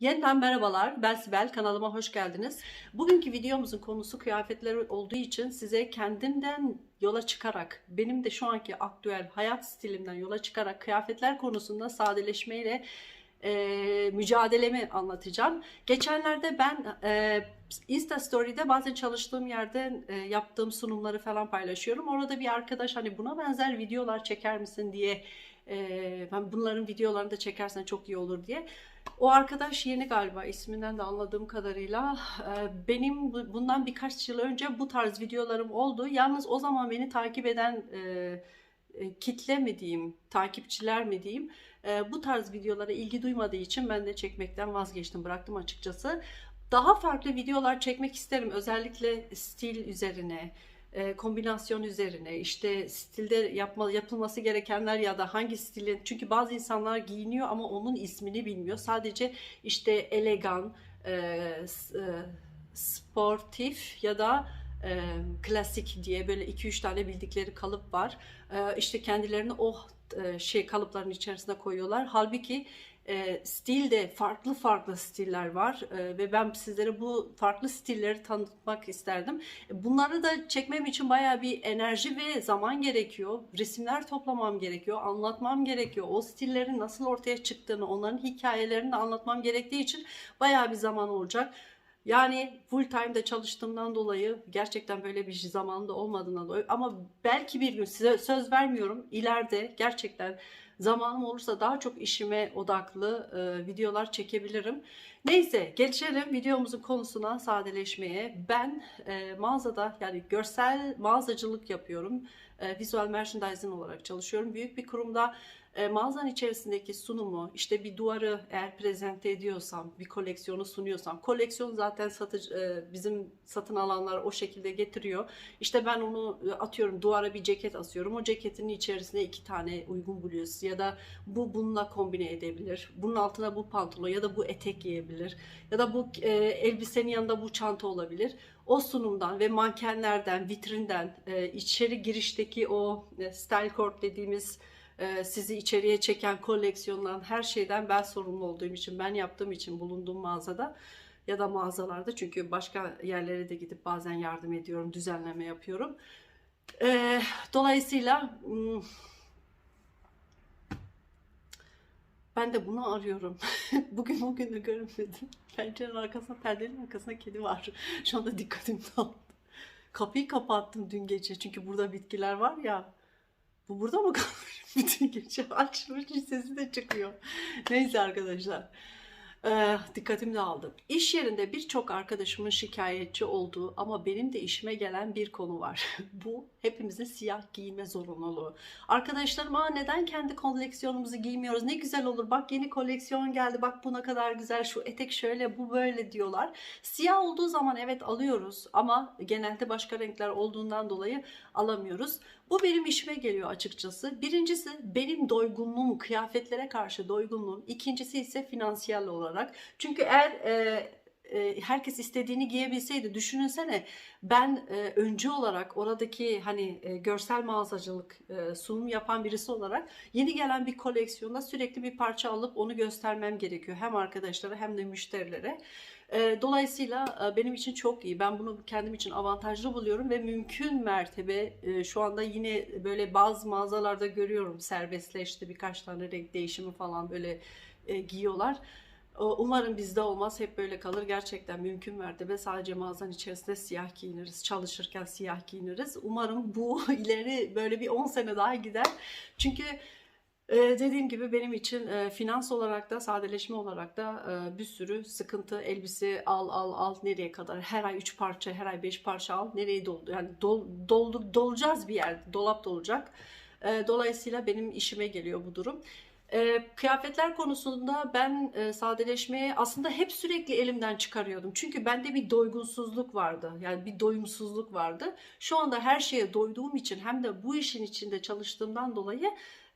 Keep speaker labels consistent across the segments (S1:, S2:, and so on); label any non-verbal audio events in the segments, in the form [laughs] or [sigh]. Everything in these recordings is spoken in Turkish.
S1: Yeniden merhabalar, ben Sibel, kanalıma hoş geldiniz. Bugünkü videomuzun konusu kıyafetler olduğu için size kendimden yola çıkarak, benim de şu anki aktüel hayat stilimden yola çıkarak kıyafetler konusunda sadeleşmeyle e, mücadelemi anlatacağım. Geçenlerde ben e, Insta Story'de bazen çalıştığım yerde e, yaptığım sunumları falan paylaşıyorum. Orada bir arkadaş hani buna benzer videolar çeker misin diye e, ben bunların videolarını da çekersen çok iyi olur diye. O arkadaş yeni galiba isminden de anladığım kadarıyla e, benim bu- bundan birkaç yıl önce bu tarz videolarım oldu. Yalnız o zaman beni takip eden e, e, kitle mi diyeyim, takipçiler mi diyeyim bu tarz videolara ilgi duymadığı için ben de çekmekten vazgeçtim, bıraktım açıkçası. Daha farklı videolar çekmek isterim. Özellikle stil üzerine, e, kombinasyon üzerine, işte stilde yapma, yapılması gerekenler ya da hangi stilin çünkü bazı insanlar giyiniyor ama onun ismini bilmiyor. Sadece işte elegan, e, e, sportif ya da e, klasik diye böyle 2-3 tane bildikleri kalıp var. E, işte kendilerini o e, şey kalıpların içerisine koyuyorlar. Halbuki e, stilde farklı farklı stiller var E, ve ben sizlere bu farklı stilleri tanıtmak isterdim. Bunları da çekmem için bayağı bir enerji ve zaman gerekiyor. Resimler toplamam gerekiyor, anlatmam gerekiyor. O stillerin nasıl ortaya çıktığını, onların hikayelerini de anlatmam gerektiği için bayağı bir zaman olacak. Yani full time'da çalıştığımdan dolayı gerçekten böyle bir zamanda olmadığından dolayı ama belki bir gün size söz vermiyorum ileride gerçekten zamanım olursa daha çok işime odaklı e, videolar çekebilirim. Neyse geçelim videomuzun konusuna sadeleşmeye. Ben e, mağazada yani görsel mağazacılık yapıyorum. E, visual merchandising olarak çalışıyorum. Büyük bir kurumda e, mağazanın içerisindeki sunumu, işte bir duvarı eğer prezente ediyorsam, bir koleksiyonu sunuyorsam, koleksiyon zaten satıcı, e, bizim satın alanlar o şekilde getiriyor. İşte ben onu e, atıyorum duvara bir ceket asıyorum. O ceketin içerisine iki tane uygun buluyoruz. Ya da bu bununla kombine edebilir. Bunun altına bu pantolon ya da bu etek giyebilir. Ya da bu e, elbisenin yanında bu çanta olabilir. O sunumdan ve mankenlerden, vitrinden, içeri girişteki o style court dediğimiz sizi içeriye çeken koleksiyondan her şeyden ben sorumlu olduğum için, ben yaptığım için bulunduğum mağazada ya da mağazalarda çünkü başka yerlere de gidip bazen yardım ediyorum, düzenleme yapıyorum. E, dolayısıyla hmm, ben de bunu arıyorum. [laughs] Bugün bugün de görmedim. Pencerenin arkasında, perdenin arkasında kedi var. Şu anda dikkatim dağıldı. Kapıyı kapattım dün gece çünkü burada bitkiler var ya. Bu burada mı kalmış [laughs] bütün gece? Açmış sesi de çıkıyor. Neyse arkadaşlar. Ee, dikkatim dağıldı. İş yerinde birçok arkadaşımın şikayetçi olduğu ama benim de işime gelen bir konu var. [laughs] Bu hepimizin siyah giyme zorunluluğu. Arkadaşlarım Aa, neden kendi koleksiyonumuzu giymiyoruz? Ne güzel olur. Bak yeni koleksiyon geldi. Bak bu ne kadar güzel. Şu etek şöyle bu böyle diyorlar. Siyah olduğu zaman evet alıyoruz ama genelde başka renkler olduğundan dolayı alamıyoruz. Bu benim işime geliyor açıkçası. Birincisi benim doygunluğum, kıyafetlere karşı doygunluğum. İkincisi ise finansiyel olarak. Çünkü eğer e, e, herkes istediğini giyebilseydi düşününsene ben e, öncü olarak oradaki hani e, görsel mağazacılık e, sunum yapan birisi olarak yeni gelen bir koleksiyonda sürekli bir parça alıp onu göstermem gerekiyor. Hem arkadaşlara hem de müşterilere. Dolayısıyla benim için çok iyi. Ben bunu kendim için avantajlı buluyorum ve mümkün mertebe şu anda yine böyle bazı mağazalarda görüyorum serbestleşti birkaç tane renk değişimi falan böyle e, giyiyorlar. O- Umarım bizde olmaz. Hep böyle kalır. Gerçekten mümkün mertebe sadece mağazanın içerisinde siyah giyiniriz. Çalışırken siyah giyiniriz. Umarım bu [laughs] ileri böyle bir 10 sene daha gider. Çünkü ee, dediğim gibi benim için e, finans olarak da sadeleşme olarak da e, bir sürü sıkıntı elbise al al al nereye kadar her ay 3 parça her ay 5 parça al nereye doldu yani dol, dolacağız bir yerde dolap dolacak. E, dolayısıyla benim işime geliyor bu durum. E, kıyafetler konusunda ben e, sadeleşmeye aslında hep sürekli elimden çıkarıyordum. Çünkü bende bir doygunsuzluk vardı. Yani bir doyumsuzluk vardı. Şu anda her şeye doyduğum için hem de bu işin içinde çalıştığımdan dolayı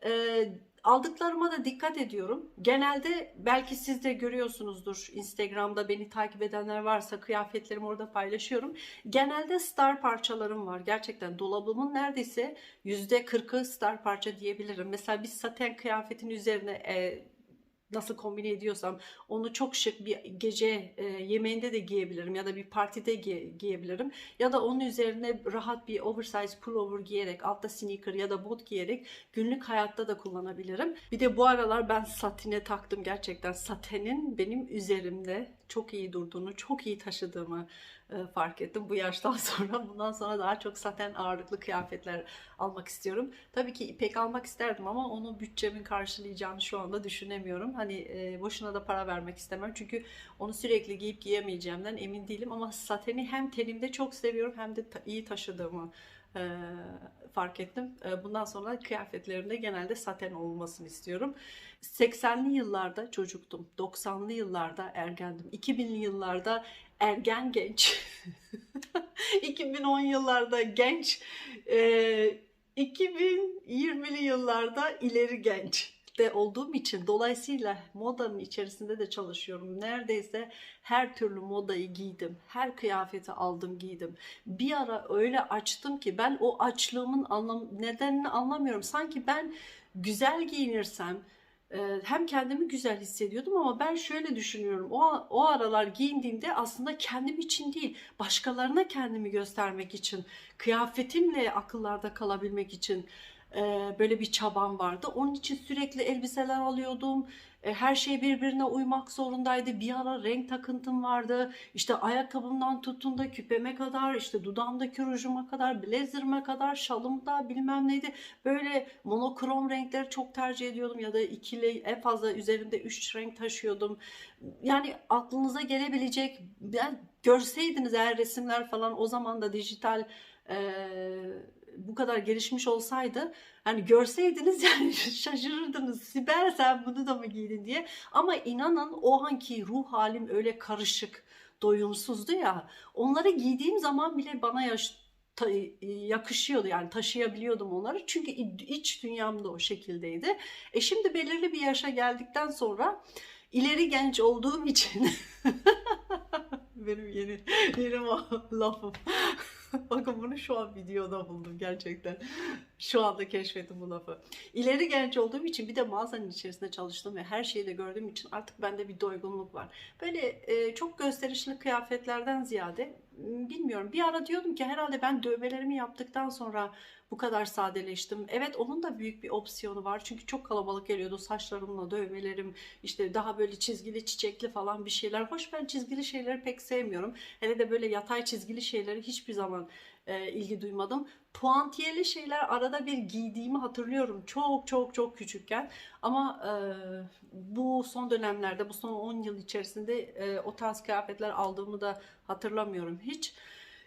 S1: e, aldıklarıma da dikkat ediyorum. Genelde belki siz de görüyorsunuzdur Instagram'da beni takip edenler varsa kıyafetlerimi orada paylaşıyorum. Genelde star parçalarım var. Gerçekten dolabımın neredeyse %40'ı star parça diyebilirim. Mesela bir saten kıyafetin üzerine e, nasıl kombine ediyorsam onu çok şık bir gece e, yemeğinde de giyebilirim ya da bir partide giye- giyebilirim ya da onun üzerine rahat bir oversize pullover giyerek altta sneaker ya da bot giyerek günlük hayatta da kullanabilirim. Bir de bu aralar ben satine taktım gerçekten satenin benim üzerimde çok iyi durduğunu, çok iyi taşıdığımı fark ettim bu yaştan [laughs] sonra. Bundan sonra daha çok saten ağırlıklı kıyafetler almak istiyorum. Tabii ki ipek almak isterdim ama onu bütçemin karşılayacağını şu anda düşünemiyorum. Hani e, boşuna da para vermek istemem. Çünkü onu sürekli giyip giyemeyeceğimden emin değilim. Ama sateni hem tenimde çok seviyorum hem de iyi taşıdığımı e, fark ettim. E, bundan sonra kıyafetlerimde genelde saten olmasını istiyorum. 80'li yıllarda çocuktum. 90'lı yıllarda ergendim. 2000'li yıllarda ergen genç. [laughs] 2010 yıllarda genç. E, 2020'li yıllarda ileri genç de olduğum için dolayısıyla modanın içerisinde de çalışıyorum. Neredeyse her türlü modayı giydim. Her kıyafeti aldım giydim. Bir ara öyle açtım ki ben o açlığımın anlam nedenini anlamıyorum. Sanki ben güzel giyinirsem hem kendimi güzel hissediyordum ama ben şöyle düşünüyorum. O, o aralar giyindiğimde aslında kendim için değil, başkalarına kendimi göstermek için, kıyafetimle akıllarda kalabilmek için e, böyle bir çabam vardı. Onun için sürekli elbiseler alıyordum. E, Her şey birbirine uymak zorundaydı. Bir ara renk takıntım vardı. İşte ayakkabımdan tutun da küpeme kadar, işte dudağımdaki rujuma kadar, blazerime kadar, şalımda bilmem neydi. Böyle monokrom renkleri çok tercih ediyordum ya da ikili en fazla üzerimde üç renk taşıyordum. Yani aklınıza gelebilecek, ben görseydiniz eğer resimler falan o zaman da dijital e, bu kadar gelişmiş olsaydı hani görseydiniz [laughs] yani şaşırırdınız. Sibel sen bunu da mı giydin diye. Ama inanın o anki ruh halim öyle karışık, doyumsuzdu ya. Onları giydiğim zaman bile bana yaş ta- yakışıyordu yani taşıyabiliyordum onları çünkü iç dünyam da o şekildeydi. E şimdi belirli bir yaşa geldikten sonra ileri genç olduğum için [laughs] benim yeni yeni [laughs] lafım. [laughs] Bakın bunu şu an videoda buldum gerçekten. Şu anda keşfettim bu lafı. İleri genç olduğum için bir de mağazanın içerisinde çalıştım ve her şeyi de gördüğüm için artık bende bir doygunluk var. Böyle e, çok gösterişli kıyafetlerden ziyade bilmiyorum bir ara diyordum ki herhalde ben dövmelerimi yaptıktan sonra bu kadar sadeleştim. Evet onun da büyük bir opsiyonu var. Çünkü çok kalabalık geliyordu saçlarımla dövmelerim işte daha böyle çizgili çiçekli falan bir şeyler. Hoş ben çizgili şeyleri pek sevmiyorum. Hele de böyle yatay çizgili şeyleri hiçbir zaman e, ilgi duymadım. Puantiyeli şeyler arada bir giydiğimi hatırlıyorum. Çok çok çok küçükken. Ama e, bu son dönemlerde, bu son 10 yıl içerisinde e, o tarz kıyafetler aldığımı da hatırlamıyorum hiç.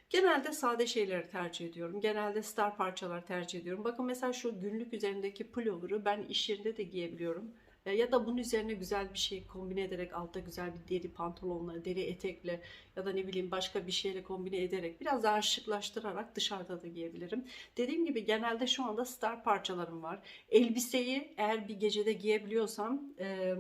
S1: Genelde sade şeyleri tercih ediyorum. Genelde star parçalar tercih ediyorum. Bakın mesela şu günlük üzerindeki pullover'ı ben iş yerinde de giyebiliyorum. E, Ya da bunun üzerine güzel bir şey kombine ederek altta güzel bir deri pantolonla, deri etekle ya da ne bileyim başka bir şeyle kombine ederek biraz daha şıklaştırarak dışarıda da giyebilirim. Dediğim gibi genelde şu anda star parçalarım var. Elbiseyi eğer bir gecede giyebiliyorsam e,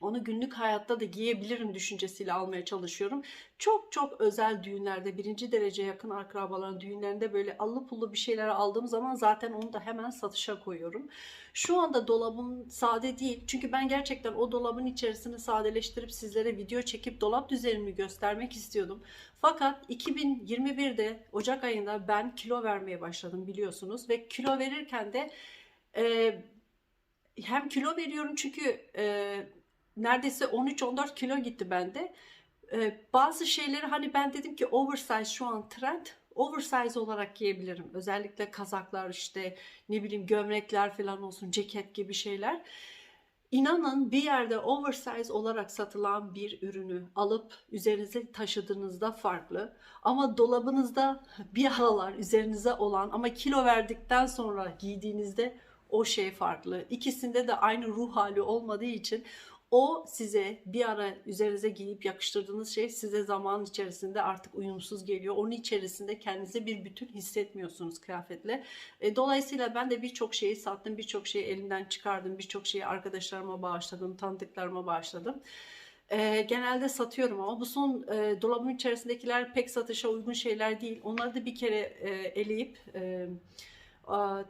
S1: onu günlük hayatta da giyebilirim düşüncesiyle almaya çalışıyorum. Çok çok özel düğünlerde, birinci derece yakın akrabaların düğünlerinde böyle allı pullu bir şeyler aldığım zaman zaten onu da hemen satışa koyuyorum. Şu anda dolabım sade değil. Çünkü ben gerçekten o dolabın içerisini sadeleştirip sizlere video çekip dolap düzenimi göstermek istiyordum. Fakat 2021'de Ocak ayında ben kilo vermeye başladım biliyorsunuz. Ve kilo verirken de e, hem kilo veriyorum çünkü e, neredeyse 13-14 kilo gitti bende. Ee, bazı şeyleri hani ben dedim ki oversize şu an trend. Oversize olarak giyebilirim. Özellikle kazaklar işte ne bileyim gömlekler falan olsun ceket gibi şeyler. İnanın bir yerde oversize olarak satılan bir ürünü alıp üzerinize taşıdığınızda farklı. Ama dolabınızda bir aralar üzerinize olan ama kilo verdikten sonra giydiğinizde o şey farklı. İkisinde de aynı ruh hali olmadığı için o size bir ara üzerinize giyip yakıştırdığınız şey size zaman içerisinde artık uyumsuz geliyor. Onun içerisinde kendinize bir bütün hissetmiyorsunuz kıyafetle. E, dolayısıyla ben de birçok şeyi sattım, birçok şeyi elimden çıkardım, birçok şeyi arkadaşlarıma bağışladım, tanıdıklarıma bağışladım. E, genelde satıyorum ama bu son e, dolabın içerisindekiler pek satışa uygun şeyler değil. Onları da bir kere e, eleyip... E,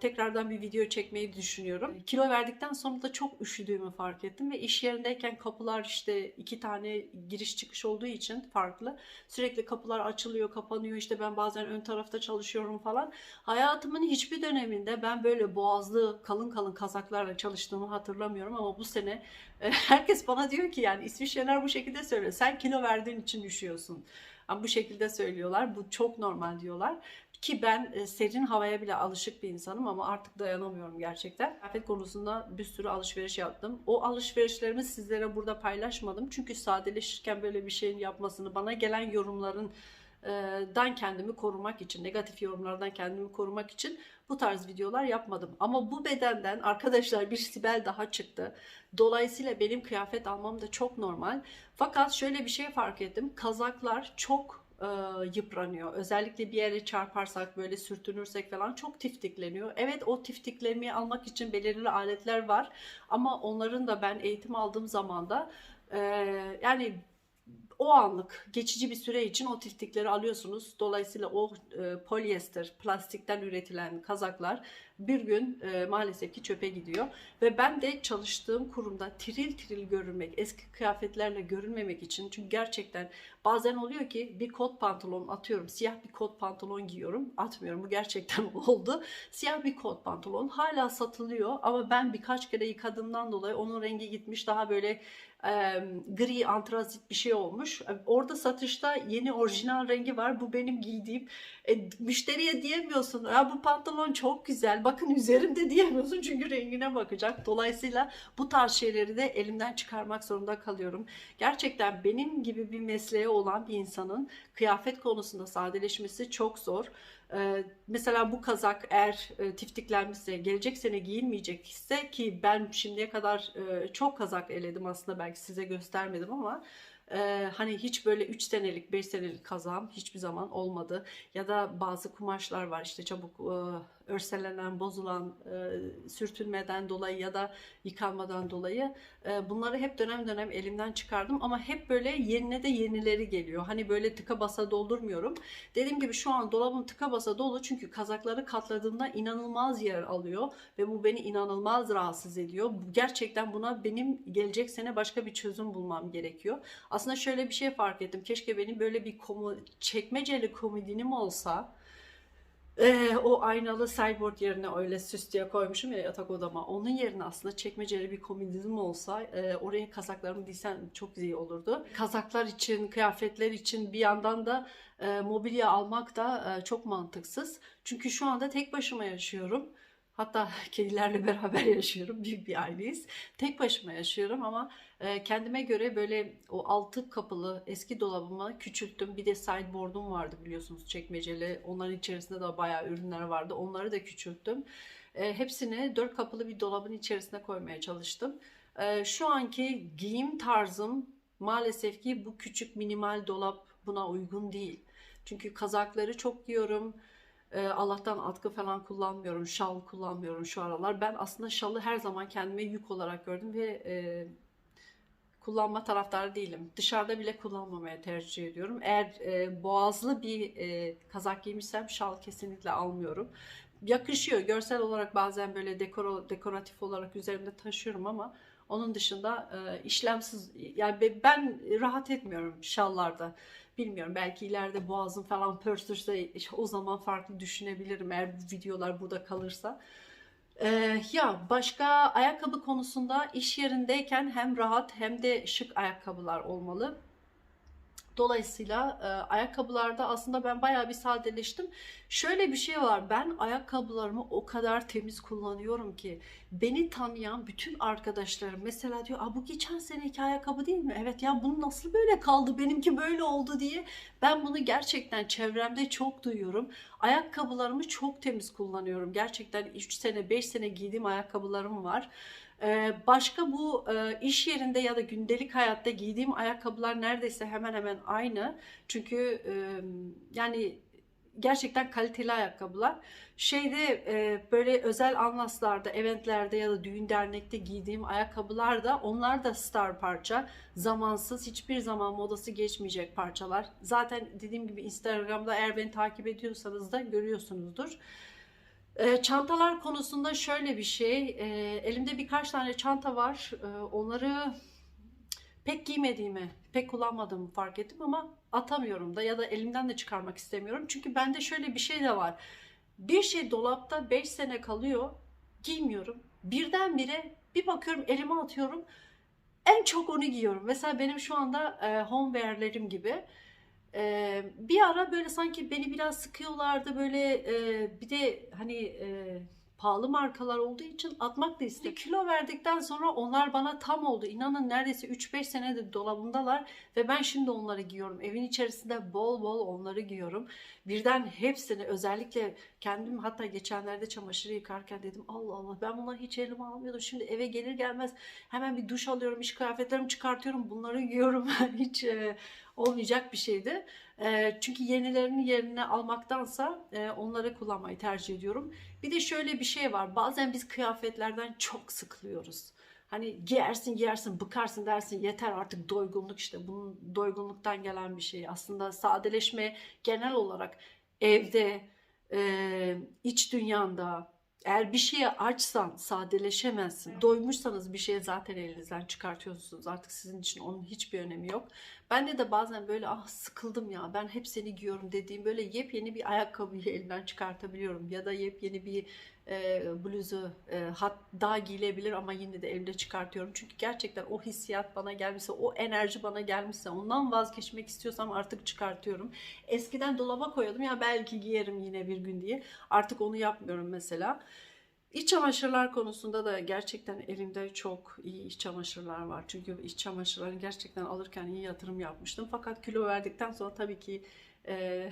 S1: Tekrardan bir video çekmeyi düşünüyorum. Kilo verdikten sonra da çok üşüdüğümü fark ettim ve iş yerindeyken kapılar işte iki tane giriş çıkış olduğu için farklı. Sürekli kapılar açılıyor, kapanıyor. İşte ben bazen ön tarafta çalışıyorum falan. Hayatımın hiçbir döneminde ben böyle boğazlı kalın kalın kazaklarla çalıştığımı hatırlamıyorum ama bu sene e, [laughs] herkes bana diyor ki yani İsviçreler bu şekilde söylüyor. Sen kilo verdiğin için üşüyorsun. Ama bu şekilde söylüyorlar. Bu çok normal diyorlar. Ki ben e, serin havaya bile alışık bir insanım ama artık dayanamıyorum gerçekten. Kıyafet konusunda bir sürü alışveriş yaptım. O alışverişlerimi sizlere burada paylaşmadım. Çünkü sadeleşirken böyle bir şeyin yapmasını, bana gelen yorumların e, dan kendimi korumak için, negatif yorumlardan kendimi korumak için bu tarz videolar yapmadım. Ama bu bedenden arkadaşlar bir Sibel daha çıktı. Dolayısıyla benim kıyafet almam da çok normal. Fakat şöyle bir şey fark ettim. Kazaklar çok e, yıpranıyor. Özellikle bir yere çarparsak böyle sürtünürsek falan çok tiftikleniyor. Evet o tiftiklemeyi almak için belirli aletler var ama onların da ben eğitim aldığım zaman da e, yani o anlık geçici bir süre için o tiftikleri alıyorsunuz. Dolayısıyla o e, polyester plastikten üretilen kazaklar bir gün e, maalesef ki çöpe gidiyor. Ve ben de çalıştığım kurumda tiril tiril görünmek, eski kıyafetlerle görünmemek için çünkü gerçekten bazen oluyor ki bir kot pantolon atıyorum, siyah bir kot pantolon giyiyorum, atmıyorum bu gerçekten [laughs] oldu. Siyah bir kot pantolon hala satılıyor ama ben birkaç kere yıkadığımdan dolayı onun rengi gitmiş daha böyle e, gri antrazit bir şey olmuş. Orada satışta yeni orijinal rengi var. Bu benim giydiğim. E, müşteriye diyemiyorsun. Ya bu pantolon çok güzel. Bakın üzerimde diyemiyorsun çünkü rengine bakacak. Dolayısıyla bu tarz şeyleri de elimden çıkarmak zorunda kalıyorum. Gerçekten benim gibi bir mesleğe olan bir insanın kıyafet konusunda sadeleşmesi çok zor. Ee, mesela bu kazak eğer e, tiftiklenmişse gelecek sene giyilmeyecek ise ki ben şimdiye kadar e, çok kazak eledim aslında belki size göstermedim ama e, hani hiç böyle 3 senelik 5 senelik kazağım hiçbir zaman olmadı. Ya da bazı kumaşlar var işte çabuk örselenen, bozulan, e, sürtünmeden dolayı ya da yıkanmadan dolayı e, bunları hep dönem dönem elimden çıkardım ama hep böyle yerine de yenileri geliyor. Hani böyle tıka basa doldurmuyorum. Dediğim gibi şu an dolabım tıka basa dolu çünkü kazakları katladığımda inanılmaz yer alıyor ve bu beni inanılmaz rahatsız ediyor. Gerçekten buna benim gelecek sene başka bir çözüm bulmam gerekiyor. Aslında şöyle bir şey fark ettim. Keşke benim böyle bir komu, çekmeceli komodinim olsa ee, o aynalı sideboard yerine öyle süs diye koymuşum ya yatak odama. Onun yerine aslında çekmeceli bir komodinizm olsa e, oraya kazaklarımı diysen çok iyi olurdu. Kazaklar için, kıyafetler için bir yandan da e, mobilya almak da e, çok mantıksız. Çünkü şu anda tek başıma yaşıyorum. Hatta [laughs] kedilerle beraber [laughs] yaşıyorum. Büyük bir aileyiz. Tek başıma yaşıyorum ama e, kendime göre böyle o altı kapılı eski dolabımı küçülttüm. Bir de sideboard'um vardı biliyorsunuz çekmeceli. Onların içerisinde de bayağı ürünler vardı. Onları da küçülttüm. E, hepsini dört kapılı bir dolabın içerisine koymaya çalıştım. E, şu anki giyim tarzım maalesef ki bu küçük minimal dolap buna uygun değil. Çünkü kazakları çok giyiyorum. E, Allah'tan atkı falan kullanmıyorum, şal kullanmıyorum şu aralar. Ben aslında şalı her zaman kendime yük olarak gördüm ve e, kullanma taraftarı değilim. Dışarıda bile kullanmamaya tercih ediyorum. Eğer e, boğazlı bir e, kazak giymişsem şal kesinlikle almıyorum. Yakışıyor. Görsel olarak bazen böyle dekoro, dekoratif olarak üzerimde taşıyorum ama onun dışında e, işlemsiz yani ben rahat etmiyorum şallarda. Bilmiyorum belki ileride boğazım falan pörsürse o zaman farklı düşünebilirim eğer bu videolar burada kalırsa. Ee, ya başka ayakkabı konusunda iş yerindeyken hem rahat hem de şık ayakkabılar olmalı. Dolayısıyla e, ayakkabılarda aslında ben bayağı bir sadeleştim. Şöyle bir şey var. Ben ayakkabılarımı o kadar temiz kullanıyorum ki beni tanıyan bütün arkadaşlarım mesela diyor, "Aa bu geçen seneki ayakkabı değil mi?" Evet ya bunu nasıl böyle kaldı? Benimki böyle oldu diye. Ben bunu gerçekten çevremde çok duyuyorum. Ayakkabılarımı çok temiz kullanıyorum. Gerçekten 3 sene, 5 sene giydiğim ayakkabılarım var. Ee, başka bu e, iş yerinde ya da gündelik hayatta giydiğim ayakkabılar neredeyse hemen hemen aynı. Çünkü e, yani gerçekten kaliteli ayakkabılar. Şeyde e, böyle özel anlaslarda, eventlerde ya da düğün dernekte giydiğim ayakkabılar da onlar da star parça. Zamansız, hiçbir zaman modası geçmeyecek parçalar. Zaten dediğim gibi Instagram'da eğer beni takip ediyorsanız da görüyorsunuzdur. Ee, çantalar konusunda şöyle bir şey. Ee, elimde birkaç tane çanta var. Ee, onları pek giymediğimi, pek kullanmadığımı fark ettim ama atamıyorum da ya da elimden de çıkarmak istemiyorum. Çünkü bende şöyle bir şey de var. Bir şey dolapta 5 sene kalıyor, giymiyorum. Birdenbire bir bakıyorum elime atıyorum. En çok onu giyiyorum. Mesela benim şu anda e, homewear'lerim gibi. E, bir ara böyle sanki beni biraz sıkıyorlardı böyle e, bir de hani e, pahalı markalar olduğu için atmak da istedim. Kilo verdikten sonra onlar bana tam oldu. İnanın neredeyse 3-5 senedir dolabımdalar ve ben şimdi onları giyiyorum. Evin içerisinde bol bol onları giyiyorum. Birden hepsini özellikle kendim hatta geçenlerde çamaşırı yıkarken dedim Allah Allah ben bunları hiç elime almıyordum. Şimdi eve gelir gelmez hemen bir duş alıyorum, iş kıyafetlerimi çıkartıyorum, bunları [laughs] giyiyorum. hiç e, olmayacak bir şeydi. E, çünkü yenilerini yerine almaktansa e, onları kullanmayı tercih ediyorum. Bir de şöyle bir şey var. Bazen biz kıyafetlerden çok sıkılıyoruz. Hani giyersin giyersin bıkarsın dersin yeter artık doygunluk işte bunun doygunluktan gelen bir şey. Aslında sadeleşme genel olarak evde, e, iç dünyanda eğer bir şeye açsan sadeleşemezsin. Doymuşsanız bir şeye zaten elinizden çıkartıyorsunuz. Artık sizin için onun hiçbir önemi yok. Bende de bazen böyle ah sıkıldım ya ben hep seni giyiyorum dediğim böyle yepyeni bir ayakkabıyı [laughs] elimden çıkartabiliyorum. Ya da yepyeni bir e, bluzu e, hat daha giyilebilir ama yine de elimde çıkartıyorum. Çünkü gerçekten o hissiyat bana gelmişse, o enerji bana gelmişse ondan vazgeçmek istiyorsam artık çıkartıyorum. Eskiden dolaba koyuyordum ya belki giyerim yine bir gün diye. Artık onu yapmıyorum mesela. İç çamaşırlar konusunda da gerçekten elimde çok iyi iç çamaşırlar var. Çünkü iç çamaşırlarını gerçekten alırken iyi yatırım yapmıştım. Fakat kilo verdikten sonra tabii ki e,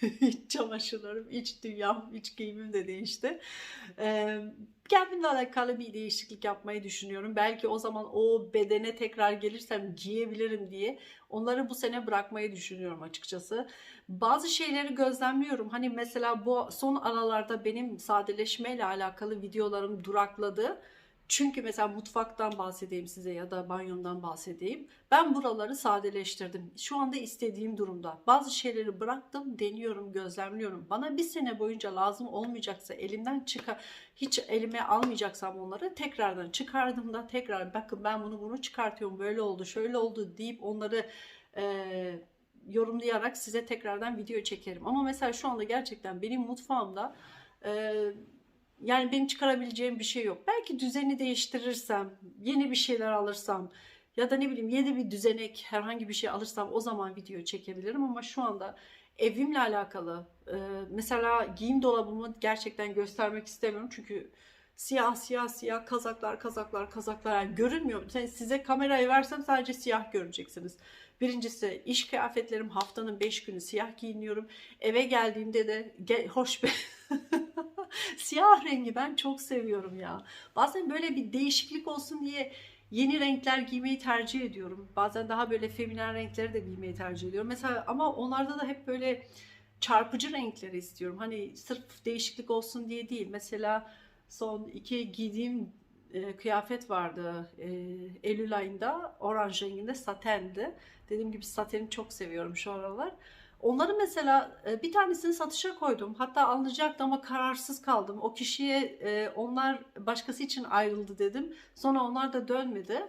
S1: [laughs] iç çamaşırlarım, iç dünyam, iç giyimim de değişti. E, kendimle alakalı bir değişiklik yapmayı düşünüyorum. Belki o zaman o bedene tekrar gelirsem giyebilirim diye onları bu sene bırakmayı düşünüyorum açıkçası. Bazı şeyleri gözlemliyorum. Hani mesela bu son aralarda benim sadeleşmeyle alakalı videolarım durakladı. Çünkü mesela mutfaktan bahsedeyim size ya da banyomdan bahsedeyim. Ben buraları sadeleştirdim. Şu anda istediğim durumda. Bazı şeyleri bıraktım, deniyorum, gözlemliyorum. Bana bir sene boyunca lazım olmayacaksa elimden çıkar, hiç elime almayacaksam onları tekrardan çıkardığımda tekrar bakın ben bunu bunu çıkartıyorum böyle oldu şöyle oldu deyip onları e, yorumlayarak size tekrardan video çekerim. Ama mesela şu anda gerçekten benim mutfağımda e, yani benim çıkarabileceğim bir şey yok. Belki düzeni değiştirirsem, yeni bir şeyler alırsam ya da ne bileyim yeni bir düzenek herhangi bir şey alırsam o zaman video çekebilirim ama şu anda evimle alakalı e, mesela giyim dolabımı gerçekten göstermek istemiyorum çünkü siyah siyah siyah kazaklar kazaklar kazaklar yani görünmüyor. Size kamerayı versem sadece siyah göreceksiniz. Birincisi iş kıyafetlerim haftanın 5 günü siyah giyiniyorum. Eve geldiğimde de ge hoş be. [laughs] siyah rengi ben çok seviyorum ya. Bazen böyle bir değişiklik olsun diye yeni renkler giymeyi tercih ediyorum. Bazen daha böyle feminen renkleri de giymeyi tercih ediyorum. Mesela ama onlarda da hep böyle çarpıcı renkleri istiyorum. Hani sırf değişiklik olsun diye değil. Mesela son iki giydiğim e, kıyafet vardı e, Eylül ayında. Oranj renginde satendi. Dediğim gibi sateni çok seviyorum şu aralar. Onları mesela e, bir tanesini satışa koydum. Hatta alınacaktı ama kararsız kaldım. O kişiye e, onlar başkası için ayrıldı dedim. Sonra onlar da dönmedi.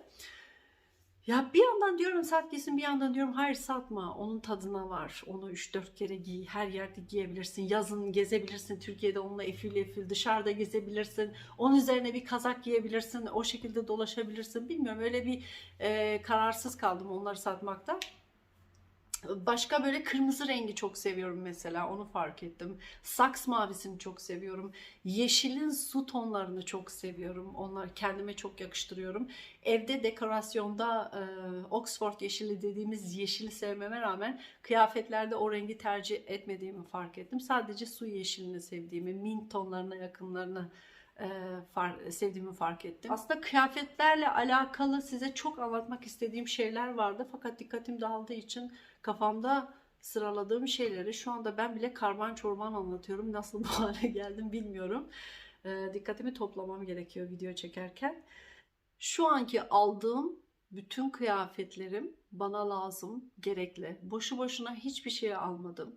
S1: Ya bir yandan diyorum sat giysin bir yandan diyorum hayır satma onun tadına var onu 3-4 kere giy her yerde giyebilirsin yazın gezebilirsin Türkiye'de onunla efil efil dışarıda gezebilirsin onun üzerine bir kazak giyebilirsin o şekilde dolaşabilirsin bilmiyorum öyle bir e, kararsız kaldım onları satmakta. Başka böyle kırmızı rengi çok seviyorum mesela onu fark ettim. Saks mavisini çok seviyorum. Yeşilin su tonlarını çok seviyorum. Onlar kendime çok yakıştırıyorum. Evde dekorasyonda e, Oxford yeşili dediğimiz yeşili sevmeme rağmen kıyafetlerde o rengi tercih etmediğimi fark ettim. Sadece su yeşilini sevdiğimi, mint tonlarına yakınlarını e, far, sevdiğimi fark ettim. Aslında kıyafetlerle alakalı size çok anlatmak istediğim şeyler vardı fakat dikkatim dağıldığı için kafamda sıraladığım şeyleri şu anda ben bile karman çorban anlatıyorum. Nasıl bu [laughs] hale geldim bilmiyorum. E, dikkatimi toplamam gerekiyor video çekerken. Şu anki aldığım bütün kıyafetlerim bana lazım, gerekli. Boşu boşuna hiçbir şey almadım.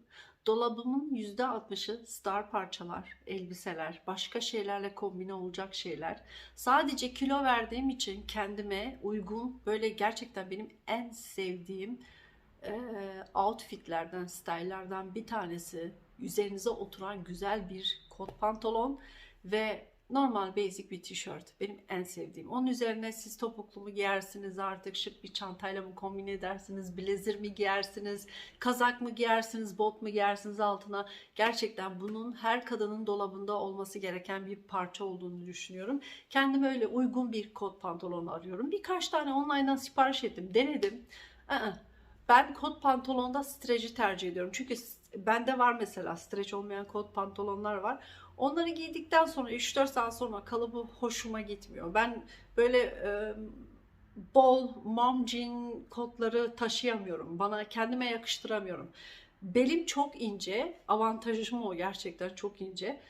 S1: Dolabımın %60'ı star parçalar, elbiseler, başka şeylerle kombine olacak şeyler. Sadece kilo verdiğim için kendime uygun böyle gerçekten benim en sevdiğim e, outfitlerden, style'lardan bir tanesi. Üzerinize oturan güzel bir kot pantolon ve normal basic bir tişört. Benim en sevdiğim. Onun üzerine siz topuklu mu giyersiniz artık şık bir çantayla mı kombin edersiniz? Blazer mi giyersiniz? Kazak mı giyersiniz? Bot mu giyersiniz altına? Gerçekten bunun her kadının dolabında olması gereken bir parça olduğunu düşünüyorum. Kendime öyle uygun bir kot pantolon arıyorum. Birkaç tane online'dan sipariş ettim. Denedim. Ben kot pantolonda streci tercih ediyorum. Çünkü bende var mesela streç olmayan kot pantolonlar var. Onları giydikten sonra 3-4 saat sonra kalıbı hoşuma gitmiyor. Ben böyle e, bol mom jean kotları taşıyamıyorum. Bana kendime yakıştıramıyorum. Belim çok ince. Avantajım o gerçekten çok ince.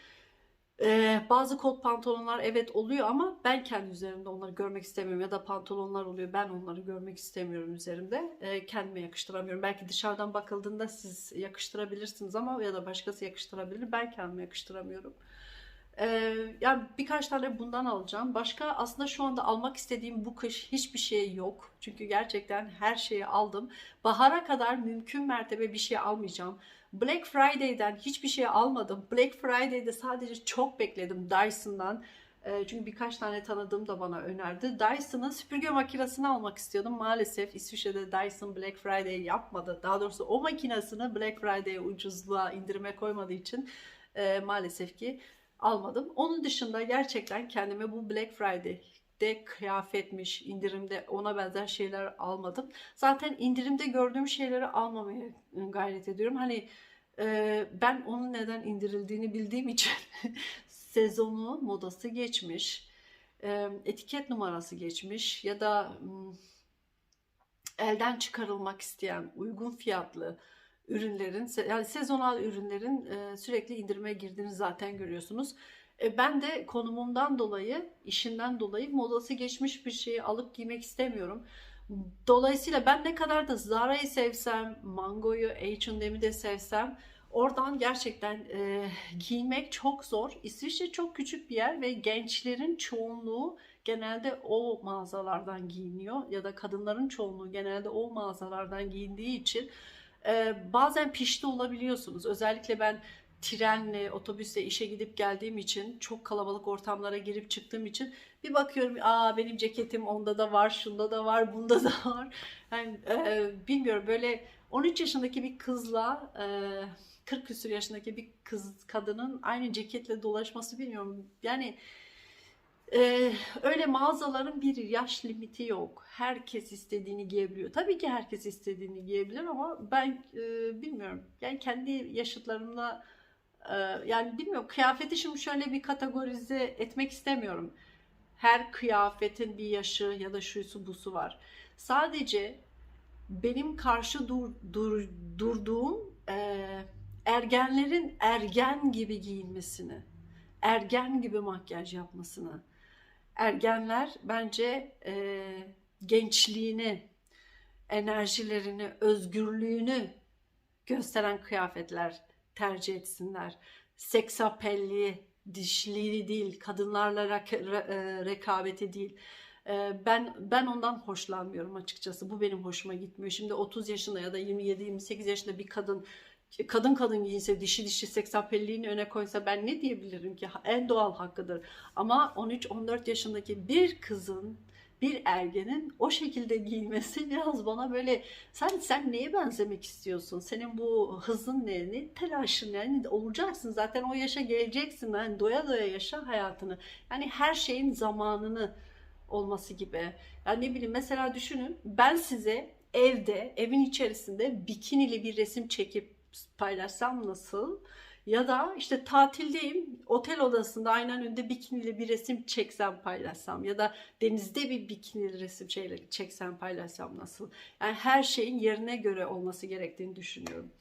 S1: Ee, bazı kot pantolonlar evet oluyor ama ben kendi üzerimde onları görmek istemiyorum ya da pantolonlar oluyor ben onları görmek istemiyorum üzerimde. Ee, kendime yakıştıramıyorum. Belki dışarıdan bakıldığında siz yakıştırabilirsiniz ama ya da başkası yakıştırabilir ben kendime yakıştıramıyorum. Ee, yani birkaç tane bundan alacağım. Başka aslında şu anda almak istediğim bu kış hiçbir şey yok. Çünkü gerçekten her şeyi aldım. Bahara kadar mümkün mertebe bir şey almayacağım Black Friday'den hiçbir şey almadım. Black Friday'de sadece çok bekledim Dyson'dan. E, çünkü birkaç tane tanıdığım da bana önerdi. Dyson'ın süpürge makinesini almak istiyordum. Maalesef İsviçre'de Dyson Black Friday yapmadı. Daha doğrusu o makinesini Black Friday'e ucuzluğa indirime koymadığı için e, maalesef ki almadım. Onun dışında gerçekten kendime bu Black Friday de kıyafetmiş, indirimde ona benzer şeyler almadım. Zaten indirimde gördüğüm şeyleri almamaya gayret ediyorum. Hani e, ben onun neden indirildiğini bildiğim için [laughs] sezonu, modası geçmiş, e, etiket numarası geçmiş ya da elden çıkarılmak isteyen uygun fiyatlı ürünlerin yani sezonal ürünlerin e, sürekli indirime girdiğini zaten görüyorsunuz. E, ben de konumumdan dolayı, işinden dolayı modası geçmiş bir şeyi alıp giymek istemiyorum. Dolayısıyla ben ne kadar da Zara'yı sevsem, Mango'yu, H&M'i de sevsem oradan gerçekten e, giymek çok zor. İsviçre çok küçük bir yer ve gençlerin çoğunluğu genelde o mağazalardan giyiniyor ya da kadınların çoğunluğu genelde o mağazalardan giyindiği için e, bazen pişti olabiliyorsunuz. Özellikle ben trenle, otobüsle işe gidip geldiğim için çok kalabalık ortamlara girip çıktığım için bir bakıyorum aa benim ceketim onda da var, şunda da var, bunda da [laughs] var. Yani e, bilmiyorum böyle 13 yaşındaki bir kızla e, 40 küsur yaşındaki bir kız kadının aynı ceketle dolaşması bilmiyorum. Yani ee, öyle mağazaların bir yaş limiti yok. Herkes istediğini giyebiliyor. Tabii ki herkes istediğini giyebilir ama ben e, bilmiyorum. Yani kendi yaşıtlarımla yani bilmiyorum kıyafeti şimdi şöyle bir kategorize etmek istemiyorum. Her kıyafetin bir yaşı ya da şusu busu var. Sadece benim karşı dur, dur, durduğum e, ergenlerin ergen gibi giyinmesini, ergen gibi makyaj yapmasını. Ergenler bence e, gençliğini, enerjilerini, özgürlüğünü gösteren kıyafetler tercih etsinler. Seksapelli, dişliği değil, kadınlarla re- rekabeti değil. Ben ben ondan hoşlanmıyorum açıkçası. Bu benim hoşuma gitmiyor. Şimdi 30 yaşında ya da 27-28 yaşında bir kadın kadın kadın giyinse, dişi dişi seksapelliğini öne koysa ben ne diyebilirim ki? En doğal hakkıdır. Ama 13-14 yaşındaki bir kızın bir ergenin o şekilde giymesi [laughs] biraz bana böyle sen sen neye benzemek istiyorsun? Senin bu hızın ne? Ne telaşın ne? Olacaksın zaten o yaşa geleceksin. Yani doya doya yaşa hayatını. Yani her şeyin zamanını olması gibi. Yani ne bileyim mesela düşünün ben size evde, evin içerisinde bikinili bir resim çekip paylaşsam nasıl? Ya da işte tatildeyim, otel odasında aynen önünde bikiniyle bir resim çeksem paylaşsam ya da denizde bir bikinili resim şeyle çeksem paylaşsam nasıl? Yani her şeyin yerine göre olması gerektiğini düşünüyorum.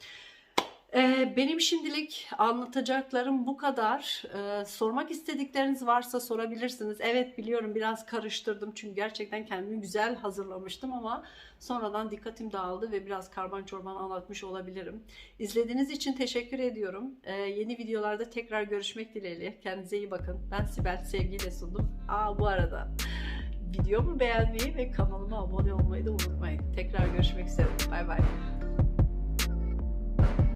S1: Ee, benim şimdilik anlatacaklarım bu kadar. Ee, sormak istedikleriniz varsa sorabilirsiniz. Evet biliyorum biraz karıştırdım çünkü gerçekten kendimi güzel hazırlamıştım ama sonradan dikkatim dağıldı ve biraz karman çorban anlatmış olabilirim. İzlediğiniz için teşekkür ediyorum. Ee, yeni videolarda tekrar görüşmek dileğiyle. Kendinize iyi bakın. Ben Sibel sevgiyle sundum. Aa bu arada videomu beğenmeyi ve kanalıma abone olmayı da unutmayın. Tekrar görüşmek üzere. Bay bay.